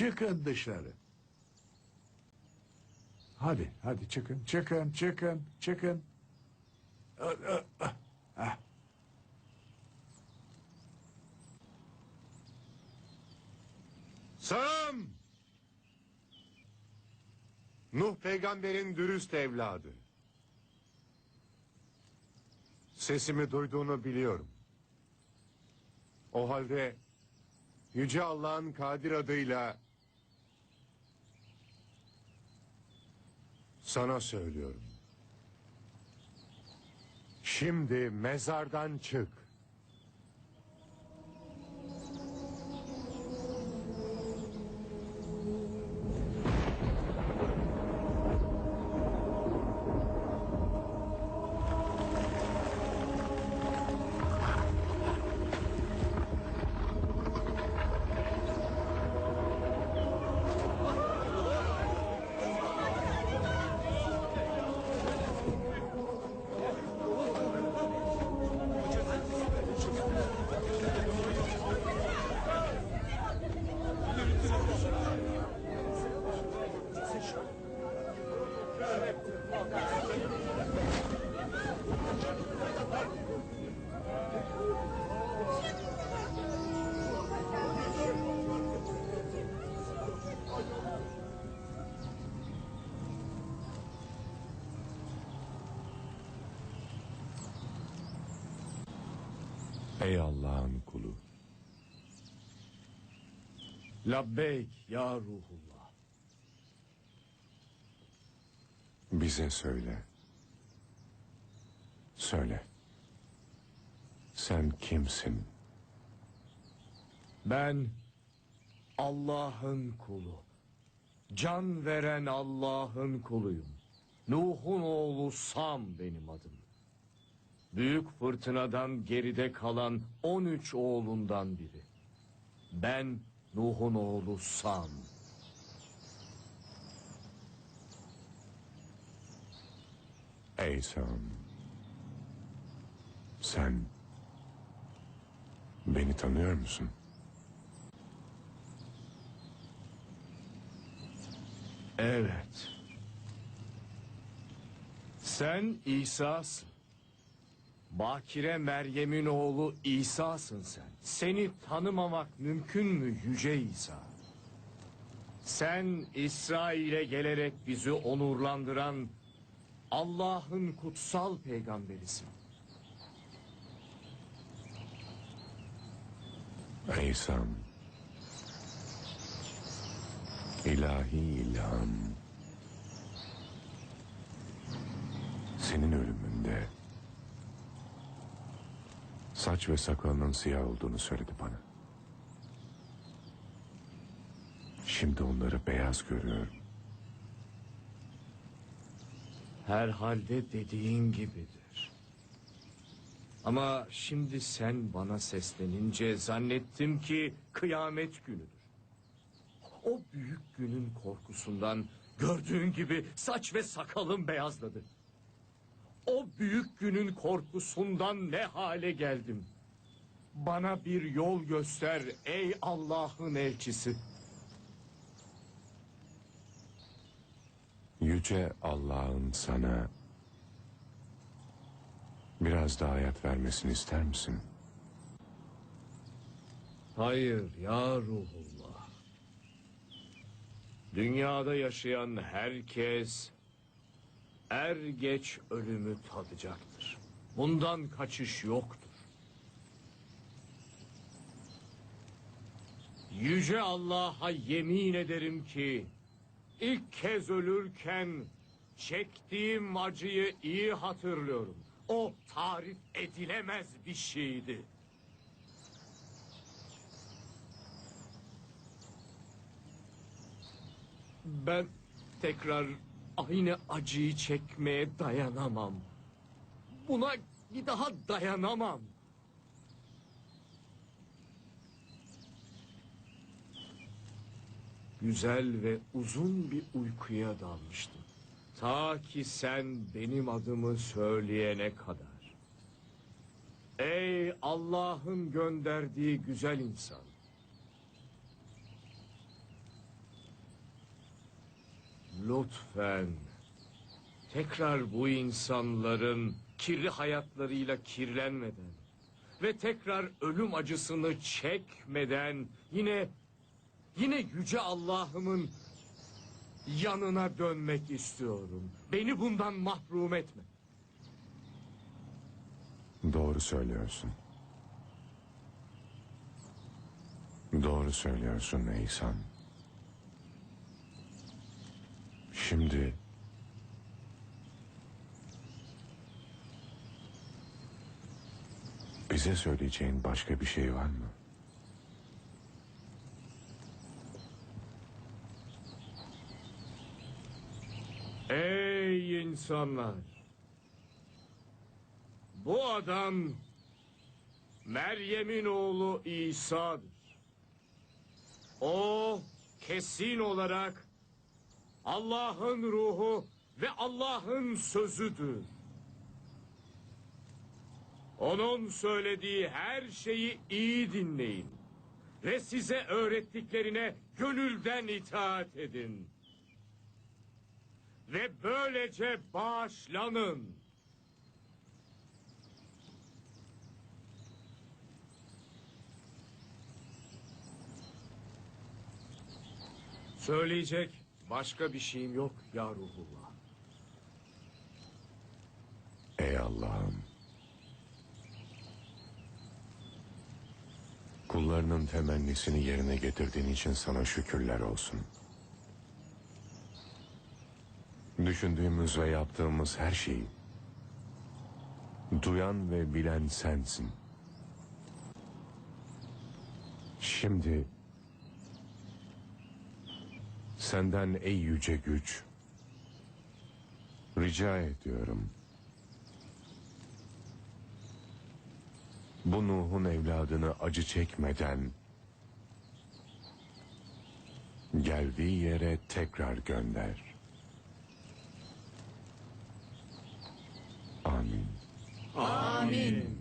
Çıkın dışarı. Hadi, hadi çıkın, çıkın, çıkın, çıkın. Sam! Nuh peygamberin dürüst evladı. Sesimi duyduğunu biliyorum. O halde Yüce Allah'ın kadir adıyla sana söylüyorum. Şimdi mezardan çık. Ey Allah'ın kulu. Labbeyk ya ruhullah. Bize söyle. Söyle. Sen kimsin? Ben Allah'ın kulu. Can veren Allah'ın kuluyum. Nuh'un oğlu Sam benim adım. Büyük fırtınadan geride kalan 13 oğlundan biri. Ben Nuh'un oğlu Sam. Ey Sam. Sen beni tanıyor musun? Evet. Sen İsa'sın. Bakire Meryem'in oğlu İsa'sın sen. Seni tanımamak mümkün mü Yüce İsa? Sen İsrail'e gelerek bizi onurlandıran Allah'ın kutsal peygamberisin. Ey Sam. İlahi ilham. Senin ölümünde saç ve sakalının siyah olduğunu söyledi bana. Şimdi onları beyaz görüyorum. Herhalde dediğin gibidir. Ama şimdi sen bana seslenince zannettim ki kıyamet günüdür. O büyük günün korkusundan gördüğün gibi saç ve sakalım beyazladı. O büyük günün korkusundan ne hale geldim. Bana bir yol göster ey Allah'ın elçisi. Yüce Allah'ın sana biraz daha hayat vermesini ister misin? Hayır ya ruhullah. Dünyada yaşayan herkes er geç ölümü tadacaktır. Bundan kaçış yoktur. Yüce Allah'a yemin ederim ki ilk kez ölürken çektiğim acıyı iyi hatırlıyorum. O tarif edilemez bir şeydi. Ben tekrar aynı acıyı çekmeye dayanamam. Buna bir daha dayanamam. Güzel ve uzun bir uykuya dalmıştım. Ta ki sen benim adımı söyleyene kadar. Ey Allah'ın gönderdiği güzel insan. lütfen tekrar bu insanların kirli hayatlarıyla kirlenmeden ve tekrar ölüm acısını çekmeden yine yine yüce Allah'ımın yanına dönmek istiyorum. Beni bundan mahrum etme. Doğru söylüyorsun. Doğru söylüyorsun İhsan. Şimdi bize söyleyeceğin başka bir şey var mı? Ey insanlar! Bu adam Meryem'in oğlu İsa'dır. O kesin olarak Allah'ın ruhu ve Allah'ın sözüdür. Onun söylediği her şeyi iyi dinleyin ve size öğrettiklerine gönülden itaat edin ve böylece bağışlanın. Söyleyecek başka bir şeyim yok ya Ruhullah. Ey Allah'ım. Kullarının temennisini yerine getirdiğin için sana şükürler olsun. Düşündüğümüz ve yaptığımız her şeyi duyan ve bilen sensin. Şimdi senden ey yüce güç rica ediyorum. Bu Nuh'un evladını acı çekmeden geldiği yere tekrar gönder. アーメン。アーメン